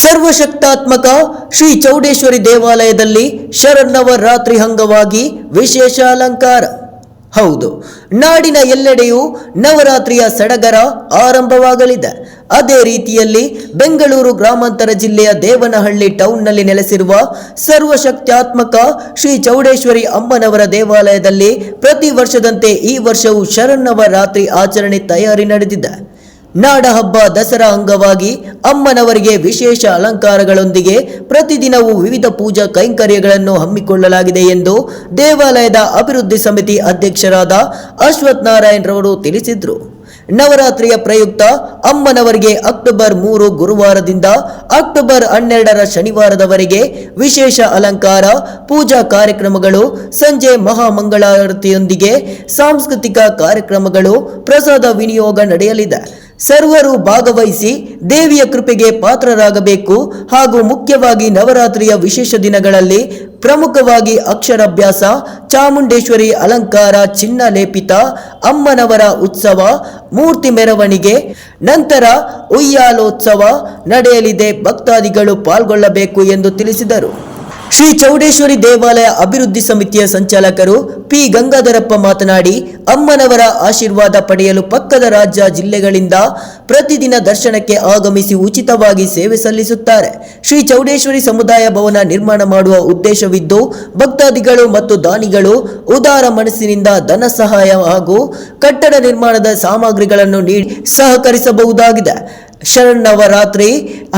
ಸರ್ವಶಕ್ತಾತ್ಮಕ ಶ್ರೀ ಚೌಡೇಶ್ವರಿ ದೇವಾಲಯದಲ್ಲಿ ಶರನ್ನವರಾತ್ರಿ ಅಂಗವಾಗಿ ವಿಶೇಷ ಅಲಂಕಾರ. ಹೌದು, ನಾಡಿನ ಎಲ್ಲೆಡೆಯೂ ನವರಾತ್ರಿಯ ಸಡಗರ ಆರಂಭವಾಗಲಿದೆ. ಅದೇ ರೀತಿಯಲ್ಲಿ ಬೆಂಗಳೂರು ಗ್ರಾಮಾಂತರ ಜಿಲ್ಲೆಯ ದೇವನಹಳ್ಳಿ ಟೌನ್ನಲ್ಲಿ ನೆಲೆಸಿರುವ ಸರ್ವಶಕ್ತ್ಯಾತ್ಮಕ ಶ್ರೀ ಚೌಡೇಶ್ವರಿ ಅಮ್ಮನವರ ದೇವಾಲಯದಲ್ಲಿ ಪ್ರತಿ ವರ್ಷದಂತೆ ಈ ವರ್ಷವೂ ಶರನ್ನವರಾತ್ರಿ ಆಚರಣೆ ತಯಾರಿ ನಡೆದಿದೆ. ನಾಡಹಬ್ಬ ದಸರಾ ಅಂಗವಾಗಿ ಅಮ್ಮನವರಿಗೆ ವಿಶೇಷ ಅಲಂಕಾರಗಳೊಂದಿಗೆ ಪ್ರತಿದಿನವೂ ವಿವಿಧ ಪೂಜಾ ಕೈಂಕರ್ಯಗಳನ್ನು ಹಮ್ಮಿಕೊಳ್ಳಲಾಗಿದೆ ಎಂದು ದೇವಾಲಯದ ಅಭಿವೃದ್ಧಿ ಸಮಿತಿ ಅಧ್ಯಕ್ಷರಾದ ಅಶ್ವಥ್ ನಾರಾಯಣ್ ರವರು ತಿಳಿಸಿದರು. ನವರಾತ್ರಿಯ ಪ್ರಯುಕ್ತ ಅಮ್ಮನವರಿಗೆ ಅಕ್ಟೋಬರ್ ಮೂರು ಗುರುವಾರದಿಂದ ಅಕ್ಟೋಬರ್ ಹನ್ನೆರಡರ ಶನಿವಾರದವರೆಗೆ ವಿಶೇಷ ಅಲಂಕಾರ, ಪೂಜಾ ಕಾರ್ಯಕ್ರಮಗಳು, ಸಂಜೆ ಮಹಾಮಂಗಳಾರತಿಯೊಂದಿಗೆ ಸಾಂಸ್ಕೃತಿಕ ಕಾರ್ಯಕ್ರಮಗಳು, ಪ್ರಸಾದ ವಿನಿಯೋಗ ನಡೆಯಲಿದೆ. ಸರ್ವರು ಭಾಗವಹಿಸಿ ದೇವಿಯ ಕೃಪೆಗೆ ಪಾತ್ರರಾಗಬೇಕು ಹಾಗೂ ಮುಖ್ಯವಾಗಿ ನವರಾತ್ರಿಯ ವಿಶೇಷ ದಿನಗಳಲ್ಲಿ ಪ್ರಮುಖವಾಗಿ ಅಕ್ಷರಾಭ್ಯಾಸ, ಚಾಮುಂಡೇಶ್ವರಿ ಅಲಂಕಾರ ಚಿನ್ನ ಲೇಪಿತ ಅಮ್ಮನವರ ಉತ್ಸವ, ಮೂರ್ತಿ ಮೆರವಣಿಗೆ, ನಂತರ ಉಯ್ಯಾಲೋತ್ಸವ ನಡೆಯಲಿದೆ. ಭಕ್ತಾದಿಗಳು ಪಾಲ್ಗೊಳ್ಳಬೇಕು ಎಂದು ತಿಳಿಸಿದರು. ಶ್ರೀ ಚೌಡೇಶ್ವರಿ ದೇವಾಲಯ ಅಭಿವೃದ್ಧಿ ಸಮಿತಿಯ ಸಂಚಾಲಕರು ಪಿ ಗಂಗಾಧರಪ್ಪ ಮಾತನಾಡಿ, ಅಮ್ಮನವರ ಆಶೀರ್ವಾದ ಪಡೆಯಲು ಪಕ್ಕದ ರಾಜ್ಯ ಜಿಲ್ಲೆಗಳಿಂದ ಪ್ರತಿದಿನ ದರ್ಶನಕ್ಕೆ ಆಗಮಿಸಿ ಉಚಿತವಾಗಿ ಸೇವೆ ಸಲ್ಲಿಸುತ್ತಾರೆ. ಶ್ರೀ ಚೌಡೇಶ್ವರಿ ಸಮುದಾಯ ಭವನ ನಿರ್ಮಾಣ ಮಾಡುವ ಉದ್ದೇಶವಿದ್ದು, ಭಕ್ತಾದಿಗಳು ಮತ್ತು ದಾನಿಗಳು ಉದಾರ ಮನಸ್ಸಿನಿಂದ ಧನ ಸಹಾಯ ಹಾಗೂ ಕಟ್ಟಡ ನಿರ್ಮಾಣದ ಸಾಮಗ್ರಿಗಳನ್ನು ನೀಡಿ ಸಹಕರಿಸಬಹುದಾಗಿದೆ. ಶರನ್ನವರಾತ್ರಿ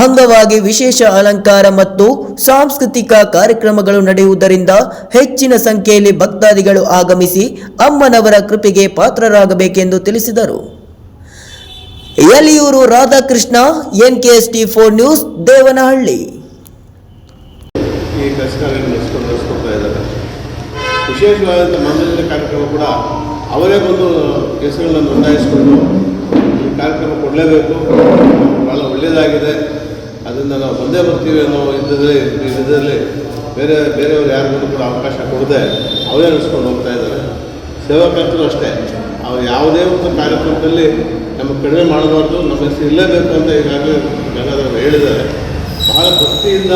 ಅಂಗವಾಗಿ ವಿಶೇಷ ಅಲಂಕಾರ ಮತ್ತು ಸಾಂಸ್ಕೃತಿಕ ಕಾರ್ಯಕ್ರಮಗಳು ನಡೆಯುವುದರಿಂದ ಹೆಚ್ಚಿನ ಸಂಖ್ಯೆಯಲ್ಲಿ ಭಕ್ತಾದಿಗಳು ಆಗಮಿಸಿ ಅಮ್ಮನವರ ಕೃಪೆಗೆ ಪಾತ್ರರಾಗಬೇಕೆಂದು ತಿಳಿಸಿದರು. Yaliyur Radhakrishna, NKST four news, Devanahalli. ಈ ಕೆಲಸ ಕಾರ್ಯಗಳನ್ನು ನಡೆಸ್ಕೊಂಡು ನಡೆಸ್ಕೊಡ್ತಾ ವಿಶೇಷವಾದಂಥ ಕಾರ್ಯಕ್ರಮ ಕೂಡ ಅವರೇ ಬಂದು ಹೆಸರುಗಳನ್ನು ನೋಂದಾಯಿಸಿಕೊಂಡು ಕಾರ್ಯಕ್ರಮ ಕೊಡಲೇಬೇಕು. ಭಾಳ ಒಳ್ಳೆಯದಾಗಿದೆ ಅದರಿಂದ ನಾವು ಬಂದೇ ಬರ್ತೀವಿ ಅನ್ನೋ ಇದ್ದದಲ್ಲಿ ಈ ಇದರಲ್ಲಿ ಬೇರೆ, ಬೇರೆಯವರು ಯಾರಿಗೂ ಕೂಡ ಅವಕಾಶ ಕೊಡದೆ ಅವರೇ ನಡೆಸ್ಕೊಂಡು ಹೋಗ್ತಾ ಇದ್ದಾರೆ. ಸೇವಾಕರ್ತರು ಅಷ್ಟೇ. ಅವ್ರು ಯಾವುದೇ ಒಂದು ಕಾರ್ಯಕ್ರಮದಲ್ಲಿ ನಮಗೆ ಕಡಿಮೆ ಮಾಡಬಾರ್ದು, ನಮ್ಮ ಹೆಸರು ಇರಲೇಬೇಕು ಅಂತ ಈಗಾಗಲೇ ಜನರು ಹೇಳಿದ್ದಾರೆ. ಬಹಳ ಭಕ್ತಿಯಿಂದ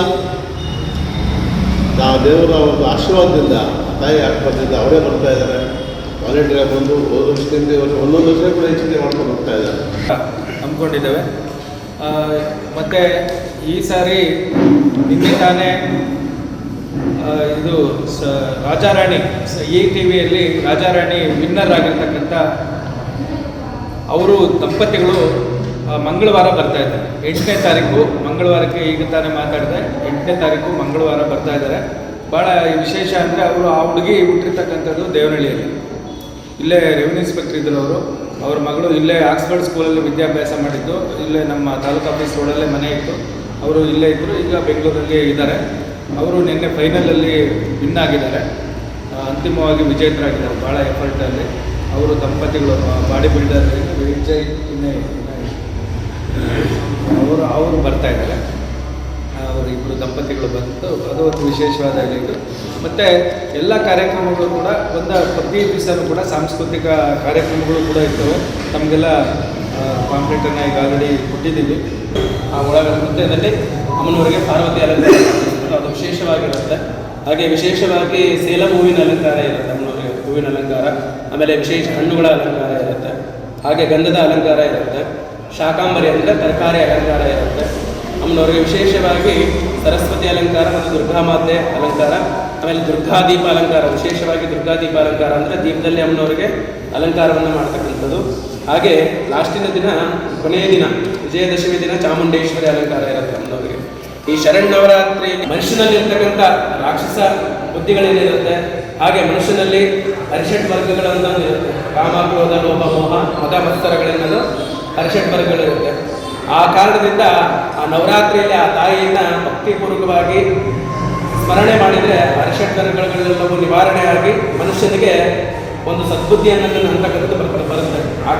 ನಾವು ದೇವರ ಒಂದು ಆಶೀರ್ವಾದದಿಂದ, ತಾಯಿ ಆಶೀರ್ವಾದದಿಂದ ಅವರೇ ಬರ್ತಾ ಇದ್ದಾರೆ. ವಾಲಂಟಿಯರ್ ಬಂದು ಹೋದ ಒಂದೊಂದು ವರ್ಷ ಕೂಡ ಹೆಚ್ಚಿಗೆ ಮಾಡ್ಕೊಂಡು ಹೋಗ್ತಾ ಇದ್ದಾರೆ. ಹಮ್ಮಿಕೊಂಡಿದ್ದೇವೆ. ಮತ್ತು ಈ ಸಾರಿ ನಿನ್ನೆ ತಾನೇ ಇದು ಸ, ರಾಜಾರಾಣಿ ಈ ಟಿ ವಿಯಲ್ಲಿ ರಾಜಾರಾಣಿ ವಿನ್ನರ್ ಆಗಿರ್ತಕ್ಕಂಥ ಅವರು ದಂಪತಿಗಳು ಮಂಗಳವಾರ ಬರ್ತಾ ಇದ್ದಾರೆ. ಎಂಟನೇ ತಾರೀಕು ಮಂಗಳವಾರಕ್ಕೆ ಈಗ ತಾನೇ ಮಾತಾಡಿದೆ. ಎಂಟನೇ ತಾರೀಕು ಮಂಗಳವಾರ ಬರ್ತಾ ಇದ್ದಾರೆ. ಭಾಳ ವಿಶೇಷ ಅಂದರೆ ಅವರು ಆ ಹುಡುಗಿ ಹುಟ್ಟಿರ್ತಕ್ಕಂಥದ್ದು ದೇವನಹಳ್ಳಿಯಲ್ಲಿ. ಇಲ್ಲೇ ರೆವಿನ್ಯೂ ಇನ್ಸ್ಪೆಕ್ಟರ್ ಇದ್ದರು ಅವರು ಅವ್ರ ಮಗಳು ಇಲ್ಲೇ ಆಕ್ಸ್ಫರ್ಡ್ ಸ್ಕೂಲಲ್ಲಿ ವಿದ್ಯಾಭ್ಯಾಸ ಮಾಡಿದ್ದು, ಇಲ್ಲೇ ನಮ್ಮ ತಾಲೂಕು ಆಫೀಸ್ ರೋಡಲ್ಲೇ ಮನೆ ಇತ್ತು. ಅವರು ಇಲ್ಲೇ ಇದ್ದರು ಈಗ ಬೆಂಗಳೂರಲ್ಲಿ ಇದ್ದಾರೆ. ಅವರು ನಿನ್ನೆ ಫೈನಲಲ್ಲಿ ವಿನ್ ಆಗಿದ್ದಾರೆ. ಅಂತಿಮವಾಗಿ ವಿಜೇತರಾಗಿದ್ದಾರೆ ಭಾಳ ಎಫರ್ಟಲ್ಲಿ ಅವರು ದಂಪತಿಗಳು ಬಾಡಿ ಬಿಲ್ಡರ್ ವಿಜಯ್ ಅವರು ಅವರು ಬರ್ತಾ ಇದ್ದಾರೆ. ದಂಪತಿಗಳು ಬಂತು. ಅದು ಒಂದು ವಿಶೇಷವಾದ ಇದು. ಮತ್ತು ಎಲ್ಲ ಕಾರ್ಯಕ್ರಮಗಳು ಕೂಡ ಒಂದು ಪ್ರತಿ ದಿವಸನೂ ಕೂಡ ಸಾಂಸ್ಕೃತಿಕ ಕಾರ್ಯಕ್ರಮಗಳು ಕೂಡ ಇರ್ತವೆ. ನಮಗೆಲ್ಲ ಕಾಂಪ್ಲೇಟನ್ನು ಈಗ ಆಲ್ರೆಡಿ ಕೊಟ್ಟಿದ್ದೀವಿ. ಆ ಒಳಗಡೆ ಮಧ್ಯದಲ್ಲಿ ಅಮ್ಮನವರಿಗೆ ಪಾರ್ವತಿ ಅಲಂಕಾರ ಅದು ವಿಶೇಷವಾಗಿರುತ್ತೆ. ಹಾಗೆ ವಿಶೇಷವಾಗಿ ಸೇಲಂ ಹೂವಿನ ಅಲಂಕಾರ ಇರುತ್ತೆ ಅಮ್ಮನವರಿಗೆ, ಹೂವಿನ ಅಲಂಕಾರ. ಆಮೇಲೆ ವಿಶೇಷ ಹಣ್ಣುಗಳ ಅಲಂಕಾರ ಇರುತ್ತೆ. ಹಾಗೆ ಗಂಧದ ಅಲಂಕಾರ ಇರುತ್ತೆ. ಶಾಕಾಂಬರಿ ಅಂದರೆ ತರಕಾರಿ ಅಲಂಕಾರ ಇರುತ್ತೆ. ಅಮ್ಮನವರಿಗೆ ವಿಶೇಷವಾಗಿ ಸರಸ್ವತಿ ಅಲಂಕಾರ ಮತ್ತು ದುರ್ಗಾ ಮಾತೆ ಅಲಂಕಾರ, ಆಮೇಲೆ ದುರ್ಗಾದೀಪ ಅಲಂಕಾರ, ವಿಶೇಷವಾಗಿ ದುರ್ಗಾ ದೀಪ ಅಲಂಕಾರ ಅಂದರೆ ದೀಪದಲ್ಲಿ ಅಮ್ಮನವರಿಗೆ ಅಲಂಕಾರವನ್ನು ಮಾಡ್ತಕ್ಕಂಥದ್ದು. ಹಾಗೆ ಲಾಸ್ಟಿನ ದಿನ, ಕೊನೆಯ ದಿನ, ವಿಜಯದಶಮಿ ದಿನ ಚಾಮುಂಡೇಶ್ವರಿ ಅಲಂಕಾರ ಇರುತ್ತೆ ಅಮ್ಮನವರಿಗೆ. ಈ ಶರಣ್ಣವರಾತ್ರಿ ಮನುಷ್ಯನಲ್ಲಿರ್ತಕ್ಕಂಥ ರಾಕ್ಷಸ ಬುದ್ಧಿಗಳೇನಿರುತ್ತೆ, ಹಾಗೆ ಮನುಷ್ಯನಲ್ಲಿ ಅರಿಷಟ್ ವರ್ಗಗಳನ್ನು ಇರುತ್ತೆ. ಕಾಮ ಕ್ರೋಧ ಮೋಹ ಮತ ಮತ್ಸರಗಳೆನ್ನಲು ಅರಿಷಟ್ ವರ್ಗಗಳಿರುತ್ತೆ. ಆ ಕಾರಣದಿಂದ ಆ ನವರಾತ್ರಿಯಲ್ಲಿ ಆ ತಾಯಿಯನ್ನ ಭಕ್ತಿಪೂರ್ವಕವಾಗಿ ಸ್ಮರಣೆ ಮಾಡಿದರೆ ಅರಿಷಟ್ ವರ್ಗಗಳೆಲ್ಲವೂ ನಿವಾರಣೆಯಾಗಿ ಮನುಷ್ಯನಿಗೆ ಒಂದು ಸದ್ಬುದ್ಧಿ ಅನ್ನೋದನ್ನು ಬರ್ತದೆ ಬರುತ್ತೆ. ಆ